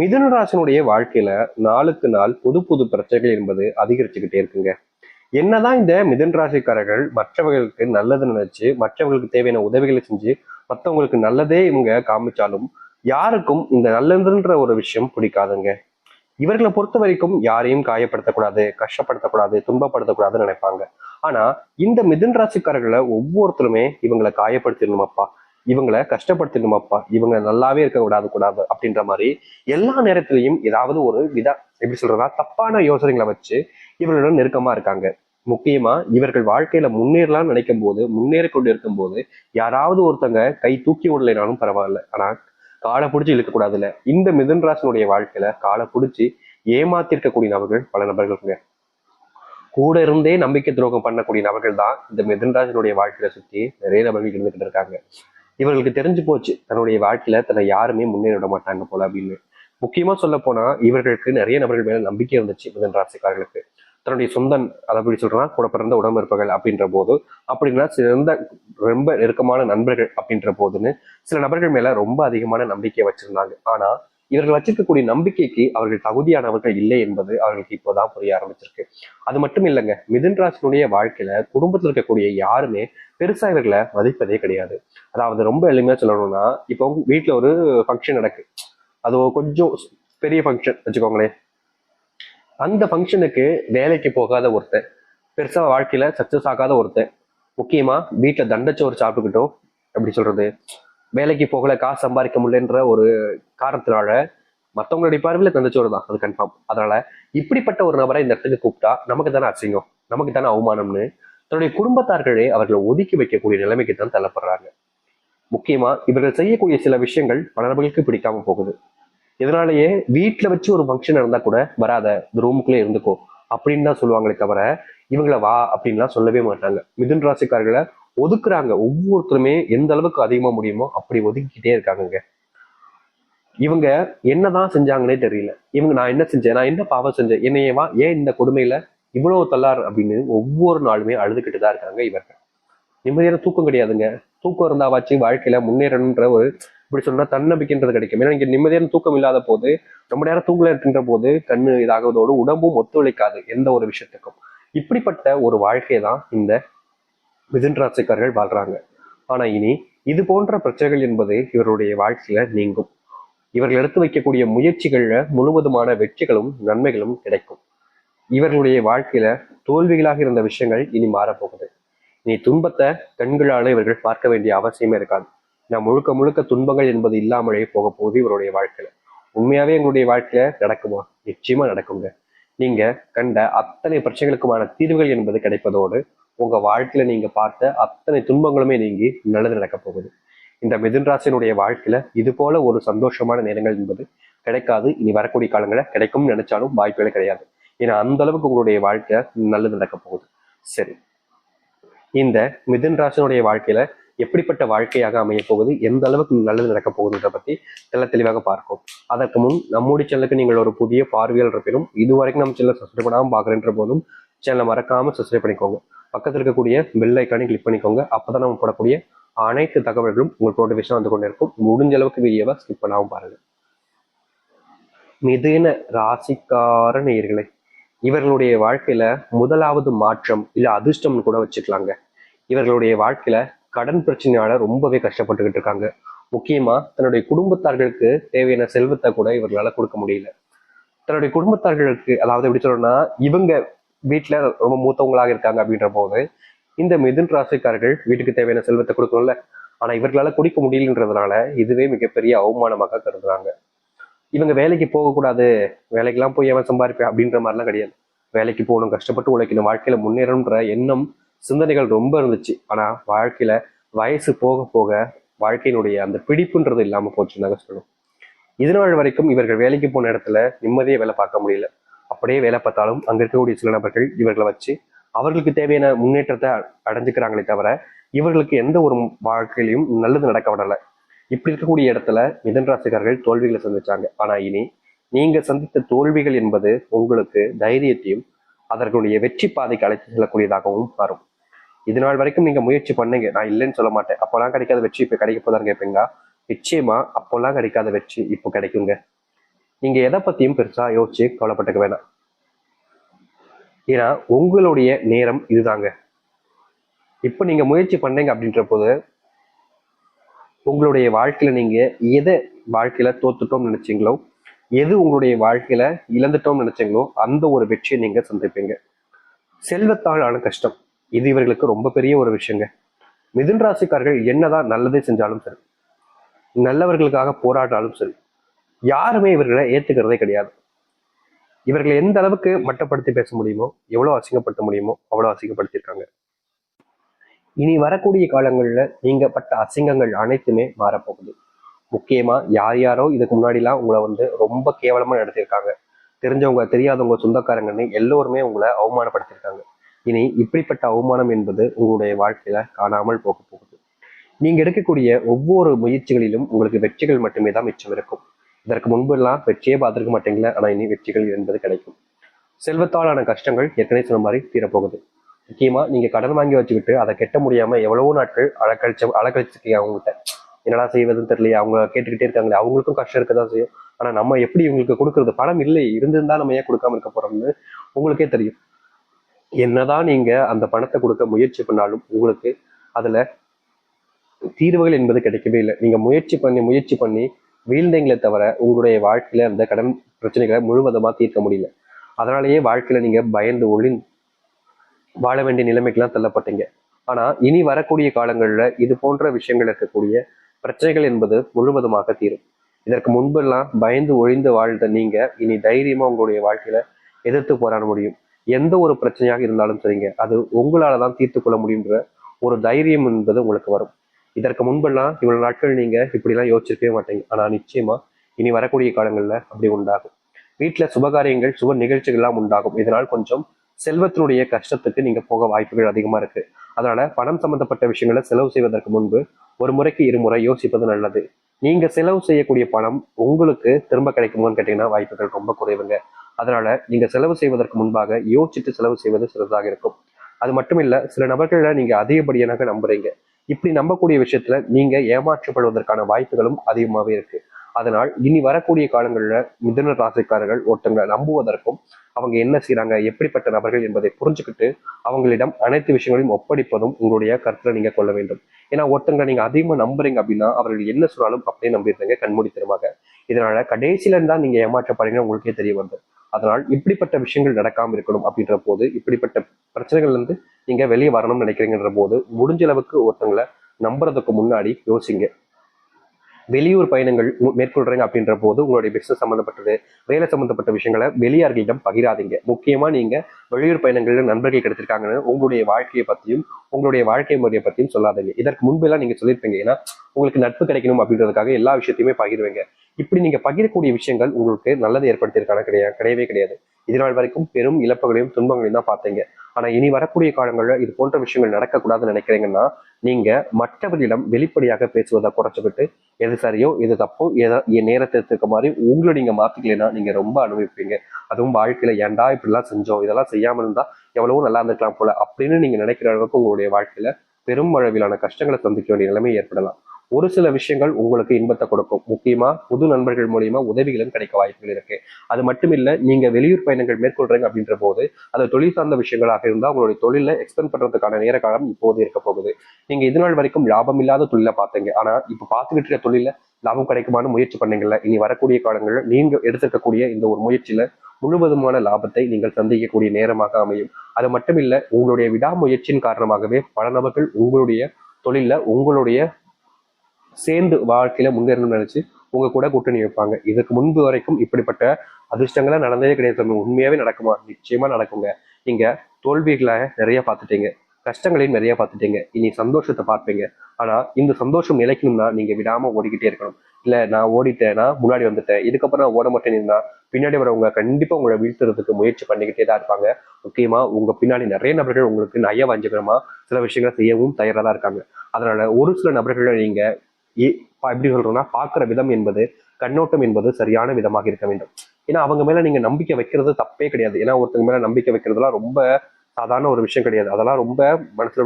மிதுனராசனுடைய வாழ்க்கையில நாளுக்கு நாள் புது புது பிரச்சனைகள் என்பது அதிகரிச்சுக்கிட்டே இருக்குங்க. என்னதான் இந்த மிதன் ராசிக்காரர்கள் மற்றவர்களுக்கு நல்லது நினைச்சு மற்றவர்களுக்கு தேவையான உதவிகளை செஞ்சு மற்றவங்களுக்கு நல்லதே இவங்க காமிச்சாலும் யாருக்கும் இந்த நல்லதுன்ற ஒரு விஷயம் பிடிக்காதுங்க. இவர்களை பொறுத்த வரைக்கும் யாரையும் காயப்படுத்தக்கூடாது கஷ்டப்படுத்தக்கூடாது துன்பப்படுத்தக்கூடாதுன்னு நினைப்பாங்க. ஆனா இந்த மிதுன் ராசிக்காரர்களை ஒவ்வொருத்தருமே இவங்களை காயப்படுத்திடணுமாப்பா. இவங்களை கஷ்டப்படுத்தணுமாப்பா இவங்க நல்லாவே இருக்க கூடாது கூடாது அப்படின்ற மாதிரி எல்லா நேரத்திலையும் ஏதாவது ஒரு விதா எப்படி சொல்றதா தப்பான யோசனைகளை வச்சு இவர்களுடன் நெருக்கமா இருக்காங்க. முக்கியமா இவர்கள் வாழ்க்கையில முன்னேறலாம்னு நினைக்கும் போது முன்னேறி கொண்டு இருக்கும் போது யாராவது ஒருத்தங்க கை தூக்கி விடலைனாலும் பரவாயில்ல. ஆனா காலை பிடிச்சி இழுக்கக்கூடாது இல்ல இந்த மிதன்ராசனுடைய வாழ்க்கையில காலை பிடிச்சி ஏமாத்திருக்கக்கூடிய நபர்கள் பல நபர்களுங்க. கூட இருந்தே நம்பிக்கை துரோகம் பண்ணக்கூடிய நபர்கள் தான் இந்த மிதன்ராஜனுடைய வாழ்க்கையில சுத்தி நிறைய நபர்கள் இருந்துகிட்டு இருக்காங்க. இவர்களுக்கு தெரிஞ்சு போச்சு தன்னுடைய வாழ்க்கையில தன்னை யாருமே முன்னேற விட மாட்டாங்க போல அப்படின்னு. முக்கியமா சொல்ல போனா இவர்களுக்கு நிறைய நபர்கள் மேல நம்பிக்கை இருந்துச்சு மிதன் ராசிக்காரர்களுக்கு. தன்னுடைய சொந்தன் அதை அப்படி சொல்றா கூட பிறந்த உடம்பிருப்பர்கள் அப்படின்ற போது அப்படின்னா சிறந்த ரொம்ப நெருக்கமான நண்பர்கள் அப்படின்ற போதுன்னு சில நபர்கள் மேல ரொம்ப அதிகமான நம்பிக்கையை வச்சிருந்தாங்க. ஆனா இவர்கள் வச்சிருக்கக்கூடிய நம்பிக்கைக்கு அவர்கள் தகுதியானவர்கள் இல்லை என்பது அவர்களுக்கு இப்போதான் புரிய ஆரம்பிச்சிருக்கு. அது மட்டும் இல்லைங்க மிதன் ராசினுடைய வாழ்க்கையில குடும்பத்தில் இருக்கக்கூடிய யாருமே பெருசா இவர்களை மதிப்பதே கிடையாது. அதாவது ரொம்ப எளிமையா சொல்லணும்னா இப்போ வீட்டுல ஒரு ஃபங்க்ஷன் நடக்கு. அது கொஞ்சம் பெரிய ஃபங்க்ஷன் வச்சுக்கோங்களேன். அந்த ஃபங்க்ஷனுக்கு வேலைக்கு போகாத ஒருத்தன் பெருசா வாழ்க்கையில சக்சஸ் ஆகாத ஒருத்தன் முக்கியமா வீட்டுல தண்டச்சோறு சாப்பிட்டுக்கிட்டோம் எப்படி சொல்றது? வேலைக்கு போகல காசு சம்பாதிக்க முடியலன்ற ஒரு காரணத்தினால மற்றவங்களுடைய பார்வையில் தண்டச்சோறு தான் அது கன்ஃபார்ம் அதனால இப்படிப்பட்ட ஒரு நபரை இந்த இடத்துக்கு கூப்பிட்டா நமக்கு தானே அசிங்கம் நமக்கு தானே அவமானம்னு. தன்னுடைய குடும்பத்தார்களே அவர்களை ஒதுக்கி வைக்கக்கூடிய நிலைமைக்கு தான் தள்ளப்படுறாங்க. முக்கியமா இவர்கள் செய்யக்கூடிய சில விஷயங்கள் பல நபர்களுக்கு பிடிக்காம போகுது. இதனாலேயே வீட்டுல வச்சு ஒரு ஃபங்க்ஷன் இருந்தா கூட வராத இந்த ரூமுக்குள்ளே இருந்துக்கோ அப்படின்னு தான் சொல்லுவாங்களே தவிர இவங்கள வா அப்படின்லாம் சொல்லவே மாட்டாங்க. மிதுன் ராசிக்காரர்களை ஒதுக்குறாங்க. ஒவ்வொருத்தருமே எந்த அளவுக்கு அதிகமா முடியுமோ அப்படி ஒதுக்கிட்டே இருக்காங்கங்க. இவங்க என்னதான் செஞ்சாங்கன்னே தெரியல. இவங்க நான் என்ன செஞ்சேன்? நான் என்ன பாவம் செஞ்சேன்? என்னையவா? ஏன் இந்த கொடுமையில இவ்வளவு தள்ளார் அப்படின்னு ஒவ்வொரு நாளுமே அழுதுகிட்டு தான் இருக்காங்க இவர்கள். நிம்மதியான தூக்கம் கிடையாதுங்க. தூக்கம் இருந்தாவாச்சு வாழ்க்கையில முன்னேறணுன்ற ஒரு இப்படி சொன்னா தன்னம்பிக்கைன்றது கிடைக்கும். ஏன்னா இங்க நிம்மதியான தூக்கம் இல்லாத போது ரொம்ப நேரம் தூங்கல இருக்கின்ற போது கண்ணு இதாகுவதோடு உடம்பும் ஒத்துழைக்காது எந்த ஒரு விஷயத்துக்கும். இப்படிப்பட்ட ஒரு வாழ்க்கையை தான் இந்த மிதுன் ராசிக்காரர்கள் வாழ்றாங்க. ஆனா இனி இது போன்ற பிரச்சனைகள் என்பது இவருடைய வாழ்க்கையில நீங்கும். இவர்கள் எடுத்து வைக்கக்கூடிய முயற்சிகள்ல முழுவதுமான வெற்றிகளும் நன்மைகளும் கிடைக்கும். இவர்களுடைய வாழ்க்கையில தோல்விகளாக இருந்த விஷயங்கள் இனி மாறப்போகுது. இனி துன்பத்தை கண்களால இவர்கள் பார்க்க வேண்டிய அவசியமே இருக்காது. நான் முழுக்க முழுக்க துன்பங்கள் என்பது இல்லாமலே போக போகுது இவருடைய வாழ்க்கையில. உண்மையாவே எங்களுடைய வாழ்க்கையில நடக்குமா? நிச்சயமா நடக்குங்க. நீங்க கண்ட அத்தனை பிரச்சனைகளுக்குமான தீர்வுகள் என்பது கிடைப்பதோடு உங்க வாழ்க்கையில நீங்க பார்த்த அத்தனை துன்பங்களுமே நீங்கி நல்லது நடக்க போகுது. இந்த மிதுன் ராசினுடைய வாழ்க்கையில இது போல ஒரு சந்தோஷமான நேரங்கள் என்பது கிடைக்காது. இனி வரக்கூடிய காலங்களில் கிடைக்கும்னு நினைச்சாலும் வாய்ப்புகளே கிடையாது. ஏன்னா அந்த அளவுக்கு உங்களுடைய வாழ்க்கை நல்லது நடக்க போகுது. சரி. இந்த மிதுன் ராசினுடைய வாழ்க்கையில எப்படிப்பட்ட வாழ்க்கையாக அமைய போகுது எந்த அளவுக்கு நல்லது நடக்க போகுதுன்றத பத்தி தெல்ல தெளிவாக பார்க்கும் அதற்கு முன் நம்முடைய சேனலுக்கு நீங்கள் ஒரு புதிய பார்வையாளர் இருப்பினும் இதுவரைக்கும் நம்ம சேனல் சப்ஸ்கிரைப் பண்ணாமல் பார்க்குறேன்ற போதும் சேனலை மறக்காம சப்ஸ்கிரைப் பண்ணிக்கோங்க. பக்கத்தில் இருக்கக்கூடிய பெல் ஐக்கானை கிளிக் பண்ணிக்கோங்க. அப்பதான் நம்ம போடக்கூடிய அனைத்து தகவல்களும் உங்களுக்கு நோட்டிஃபிகேஷன் வந்து கொண்டிருக்கும் முடிஞ்ச அளவுக்கு வீடியோவை ஸ்கிப் பண்ணாமல் பாருங்க. மிதுன ராசிக்கார நேர்களை இவர்களுடைய வாழ்க்கையில முதலாவது மாற்றம் இல்ல அதிர்ஷ்டம்னு கூட வச்சுக்கலாங்க. இவர்களுடைய வாழ்க்கையில கடன் பிரச்சனையால ரொம்பவே கஷ்டப்பட்டுக்கிட்டு இருக்காங்க. முக்கியமா தன்னுடைய குடும்பத்தார்களுக்கு தேவையான செல்வத்தை கூட இவர்களால கொடுக்க முடியல. தன்னுடைய குடும்பத்தார்களுக்கு அதாவது எப்படி சொல்லணும்னா இவங்க வீட்டுல ரொம்ப மூத்தவங்களாக இருக்காங்க அப்படின்ற போது இந்த மிதுன் ராசிக்காரர்கள் வீட்டுக்கு தேவையான செல்வத்தை கொடுக்கணும்ல. ஆனா இவர்களால குடிக்க முடியலன்றதுனால இதுவே மிகப்பெரிய அவமானமாக கருதுறாங்க. இவங்க வேலைக்கு போகக்கூடாது. வேலைக்கெல்லாம் போய் அவன் சம்பாதிப்பேன் அப்படின்ற மாதிரிலாம் கிடையாது. வேலைக்கு போகணும் கஷ்டப்பட்டு உழைக்கணும் வாழ்க்கையில முன்னேறணுன்ற எண்ணம் சிந்தனைகள் ரொம்ப இருந்துச்சு. ஆனா வாழ்க்கையில வயசு போக போக வாழ்க்கையினுடைய அந்த பிடிப்புன்றது இல்லாம போச்சுன்னாங்க சொல்லணும் இதனால் வரைக்கும் இவர்கள் வேலைக்கு போன இடத்துல நிம்மதியை வேலை பார்க்க முடியல. அப்படியே வேலை பார்த்தாலும் அங்க இருக்கக்கூடிய சில நபர்கள் இவர்களை வச்சு அவர்களுக்கு தேவையான முன்னேற்றத்தை அடைஞ்சுக்கிறாங்களே தவிர இவர்களுக்கு எந்த ஒரு வாழ்க்கையிலையும் நல்லது நடக்க விடலை. இப்படி இருக்கக்கூடிய இடத்துல மிதன் ராசிக்காரர்கள் தோல்விகளை சந்திச்சாங்க. ஆனா இனி நீங்க சந்தித்த தோல்விகள் என்பது உங்களுக்கு தைரியத்தையும் அதற்குடைய வெற்றி பாதைக்கு அழைத்து செல்லக்கூடியதாகவும் மாறும். இது நாள் வரைக்கும் நீங்க முயற்சி பண்ணுங்க. நான் இல்லைன்னு சொல்ல மாட்டேன். அப்போல்லாம் கிடைக்காத வெற்றி இப்ப கிடைக்க போதான்னு கேட்பீங்க நிச்சயமா அப்போல்லாம் கிடைக்காத வெற்றி இப்போ கிடைக்குங்க. நீங்க எதை பத்தியும் பெருசா யோசிச்சு கவலைப்பட்டுக்க வேணாம். ஏன்னா உங்களுடைய நேரம் இதுதாங்க. இப்போ நீங்க முயற்சி பண்ணீங்க அப்படின்ற போது உங்களுடைய வாழ்க்கையில நீங்க எதை வாழ்க்கையில தோத்துட்டோம்னு நினைச்சீங்களோ எது உங்களுடைய வாழ்க்கையில இழந்துட்டோம்னு நினைச்சீங்களோ அந்த ஒரு வெற்றியை நீங்க சந்திப்பீங்க. செல்வத்தால் கஷ்டம் இது இவர்களுக்கு ரொம்ப பெரிய ஒரு விஷயங்க. மிதுன் ராசிக்காரர்கள் என்னதான் நல்லதே செஞ்சாலும் சரி நல்லவர்களுக்காக போராடினாலும் சரி யாருமே இவர்களை ஏத்துக்கிறதே கிடையாது. இவர்களை எந்த அளவுக்கு மட்டப்படுத்தி பேச முடியுமோ எவ்வளவு அசிங்கப்படுத்த முடியுமோ அவ்வளவு அசிங்கப்படுத்தியிருக்காங்க. இனி வரக்கூடிய காலங்களில் நீங்கள் பட்ட அசிங்கங்கள் அனைத்துமே மாறப்போகுது. முக்கியமா யார் யாரோ இதுக்கு முன்னாடிலாம் உங்களை வந்து ரொம்ப கேவலமா நடத்தியிருக்காங்க. தெரிஞ்சவங்க தெரியாதவங்க சொந்தக்காரங்கன்னு எல்லோருமே உங்களை அவமானப்படுத்தியிருக்காங்க. இனி இப்படிப்பட்ட அவமானம் என்பது உங்களுடைய வாழ்க்கையில காணாமல் போக போகுது. நீங்க எடுக்கக்கூடிய ஒவ்வொரு முயற்சிகளிலும் உங்களுக்கு வெற்றிகள் மட்டுமே தான் மிச்சம் இருக்கும். இதற்கு முன்பெல்லாம் வெற்றியே பார்த்துருக்க மாட்டீங்களா ஆனால் இனி வெற்றிகள் என்பது கிடைக்கும். செல்வத்தாலான கஷ்டங்கள் ஏற்கனவே சொன்ன மாதிரி தீரப்போகுது. முக்கியமாக நீங்கள் கடன் வாங்கி வச்சுக்கிட்டு அதை கெட்ட முடியாமல் எவ்வளவோ நாட்கள் அலக்கழிச்ச அலக்கழிச்சிருக்கீங்க அவங்ககிட்ட. என்னடா செய்வதுன்னு தெரியலையே அவங்க கேட்டுக்கிட்டே இருக்காங்களே அவங்களுக்கும் கஷ்டம் இருக்கதான் செய்யும். ஆனால் நம்ம எப்படி இவங்களுக்கு கொடுக்கறது? பணம் இல்லை இருந்திருந்தா நம்ம ஏன் கொடுக்காம இருக்க போகிறோம்னு உங்களுக்கே தெரியும். என்னதான் நீங்கள் அந்த பணத்தை கொடுக்க முயற்சி பண்ணாலும் உங்களுக்கு அதில் தீர்வுகள் என்பது கிடைக்கவே இல்லை. நீங்கள் முயற்சி பண்ணி முயற்சி பண்ணி வீழ்ந்தீங்களே தவிர உங்களுடைய வாழ்க்கையில் அந்த கடன் பிரச்சனைகளை முழுவதமாக தீர்க்க முடியல. அதனாலேயே வாழ்க்கையில் நீங்கள் பயந்து ஒளி வாழ வேண்டிய நிலைமைக்கெல்லாம் தள்ளப்பட்டீங்க. ஆனா இனி வரக்கூடிய காலங்களில் இது போன்ற விஷயங்கள் இருக்கக்கூடிய பிரச்சனைகள் என்பது முழுவதுமாக தீரும். இதற்கு முன்பெல்லாம் பயந்து ஒழிந்து வாழ்ந்த நீங்க இனி தைரியமா உங்களுடைய வாழ்க்கையில எதிர்த்து போராட முடியும். எந்த ஒரு பிரச்சனையாக இருந்தாலும் சரிங்க அது உங்களால தான் தீர்த்து கொள்ள முடியுன்ற ஒரு தைரியம் என்பது உங்களுக்கு வரும். இதற்கு முன்பெல்லாம் இவ்வளவு நாட்கள் நீங்க இப்படிலாம் யோசிச்சிருக்கவே மாட்டீங்க. ஆனா நிச்சயமா இனி வரக்கூடிய காலங்கள்ல அப்படி உண்டாகும். வீட்டுல சுபகாரியங்கள் சுப நிகழ்ச்சிகள்லாம் உண்டாகும். இதனால் கொஞ்சம் செல்வத்தினுடைய கஷ்டத்துக்கு நீங்க போக வாய்ப்புகள் அதிகமா இருக்கு. அதனால பணம் சம்பந்தப்பட்ட விஷயங்களை செலவு செய்வதற்கு முன்பு ஒரு முறைக்கு இருமுறை யோசிப்பது நல்லது. நீங்க செலவு செய்யக்கூடிய பணம் உங்களுக்கு திரும்ப கிடைக்குமான்னு கேட்டீங்கன்னா வாய்ப்புகள் ரொம்ப குறைவுங்க. அதனால நீங்க செலவு செய்வதற்கு முன்பாக யோசிச்சுட்டு செலவு செய்வது சிறந்ததாக இருக்கும். அது மட்டும் இல்ல சில நபர்களை நீங்க அதிகப்படியாக நம்புறீங்க. இப்படி நம்பக்கூடிய விஷயத்துல நீங்க ஏமாற்றப்படுவதற்கான வாய்ப்புகளும் அதிகமாகவே இருக்கு. அதனால் இனி வரக்கூடிய காலங்களில் மிதன ராசிக்காரர்கள் ஒருத்தங்களை நம்புவதற்கும் அவங்க என்ன செய்யறாங்க எப்படிப்பட்ட நபர்கள் என்பதை புரிஞ்சுக்கிட்டு அவங்களிடம் அனைத்து விஷயங்களையும் ஒப்படைப்பதும் உங்களுடைய கருத்துல நீங்க கொள்ள வேண்டும். ஏன்னா ஒருத்தங்களை நீங்க அதிகமா நம்புறீங்க அப்படின்னா அவர்கள் என்ன சொன்னாலும் அப்படியே நம்பிடுறீங்க கண்மூடித்தனமாக இதனால கடைசியில இருந்தா நீங்க ஏமாற்றப்படுறீங்க உங்களுக்கே தெரிய வந்து அதனால் இப்படிப்பட்ட விஷயங்கள் நடக்காம இருக்கணும் அப்படின்ற போது இப்படிப்பட்ட பிரச்சனைகள்ல இருந்து நீங்க வெளியே வரணும்னு நினைக்கிறீங்கன்ற போது முடிஞ்ச அளவுக்கு ஒருத்தங்களை நம்புறதுக்கு முன்னாடி யோசிங்க. வெளியூர் பயணங்கள் மேற்கொள்றீங்க அப்படின்ற போது உங்களுடைய பிசினஸ் சம்மந்தப்பட்டது வேலை சம்மந்தப்பட்ட விஷயங்களை வெளியார்களிடம் பகிராதீங்க. முக்கியமா நீங்க வெளியூர் பயணங்களில் நண்பர்கள் கிடைச்சிருக்காங்கன்னு உங்களுடைய வாழ்க்கையை பத்தியும் உங்களுடைய வாழ்க்கை முறையை பத்தியும் சொல்லாதீங்க. இதற்கு முன்பெல்லாம் நீங்க சொல்லியிருப்பீங்க ஏன்னா உங்களுக்கு நட்பு கிடைக்கணும் அப்படின்றதுக்காக எல்லா விஷயத்தையுமே பகிர்வீங்க. இப்படி நீங்க பகிரக்கூடிய விஷயங்கள் உங்களுக்கு நல்லது ஏற்படுத்தியிருக்கான கிடையாது கிடையவே கிடையாது. இதனால் வரைக்கும் பெரும் இழப்புகளையும் துன்பங்களையும் தான் பார்த்தீங்க. ஆனா இனி வரக்கூடிய காலங்களில் இது போன்ற விஷயங்கள் நடக்கக்கூடாதுன்னு நினைக்கிறீங்கன்னா நீங்க மற்றவர்களிடம் வெளிப்படையாக பேசுவதை குறைச்சிக்கிட்டு எது சரியோ எது தப்போ என் நேரத்தை இருக்க மாதிரி உங்களை நீங்க மாத்திக்கலைன்னா நீங்க ரொம்ப அனுபவிப்பீங்க. அதுவும் வாழ்க்கையில ஏன்டா இப்படிலாம் செஞ்சோம்? இதெல்லாம் செய்யாம இருந்தா எவ்வளவோ நல்லா இருந்திருக்கலாம் போல அப்படின்னு நீங்க நினைக்கிற அளவுக்கு உங்களுடைய வாழ்க்கையில பெரும் அளவிலான கஷ்டங்களை சந்திக்க வேண்டிய நிலைமை ஏற்படலாம். ஒரு சில விஷயங்கள் உங்களுக்கு இன்பத்தை கொடுக்கும். முக்கியமா புது நண்பர்கள் மூலியமா உதவிகளும் கிடைக்க வாய்ப்புகள் இருக்கு. அது மட்டும் இல்ல நீங்க வெளியூர் பயணங்கள் மேற்கொள்றீங்க அப்படின்ற போது அது தொழில் சார்ந்த விஷயங்களாக இருந்தால் உங்களுடைய தொழில எக்ஸ்பெண்ட் பண்றதுக்கான நேர காலம் இப்போது இருக்க போகுது. நீங்க இது நாள் வரைக்கும் லாபம் இல்லாத தொழிலை பார்த்தீங்க. ஆனா இப்ப பார்த்துக்கிட்டு இருக்க தொழில லாபம் கிடைக்குமான்னு முயற்சி பண்ணீங்கல்ல. இனி வரக்கூடிய காலங்களில் நீங்க எடுத்திருக்கக்கூடிய இந்த ஒரு முயற்சியில முழுவதுமான லாபத்தை நீங்கள் சந்திக்கக்கூடிய நேரமாக அமையும். அது மட்டும் இல்ல உங்களுடைய விடாமுயற்சியின் காரணமாகவே பல நபர்கள் உங்களுடைய தொழில உங்களுடைய சேர்ந்து வாழ்க்கையில முன்னேறணும்னு நினைச்சு உங்க கூட கூட்டணி வைப்பாங்க. இதுக்கு முன்பு வரைக்கும் இப்படிப்பட்ட அதிர்ஷ்டங்களா நடந்ததே கிடையாது உண்மையாவே நடக்குமா? நிச்சயமா நடக்குங்க. நீங்க தோல்விகளை நிறைய பார்த்துட்டீங்க. கஷ்டங்களையும் நிறைய பார்த்துட்டீங்க. இனி சந்தோஷத்தை பார்ப்பீங்க. ஆனா இந்த சந்தோஷம் நிலைக்கணும்னா நீங்க விடாம ஓடிக்கிட்டே இருக்கணும். இல்ல நான் ஓடிட்டேன்னா முன்னாடி வந்துட்டேன் இதுக்கப்புறம் நான் ஓட மாட்டேன்னா பின்னாடி வரவங்க கண்டிப்பா உங்களை வீழ்த்துறதுக்கு முயற்சி பண்ணிக்கிட்டே தான் இருப்பாங்க. முக்கியமா உங்க பின்னாடி நிறைய நபர்கள் உங்களுக்கு நய வஞ்சகரமா சில விஷயங்களை செய்யவும் தயாரா தான் இருக்காங்க. அதனால ஒரு சில நபர்களை நீங்க எப்படி சொல்றோம்னா பார்க்கிற விதம் என்பது கண்ணோட்டம் என்பது சரியான விதமாக இருக்க வேண்டும். ஏன்னா அவங்க மேல நீங்க நம்பிக்கை வைக்கிறது தப்பே கிடையாது. ஏன்னா ஒருத்தங்க மேல நம்பிக்கை வைக்கிறதுலாம் ரொம்ப சாதாரண ஒரு விஷயம் கிடையாது. அதெல்லாம் ரொம்ப மனசுல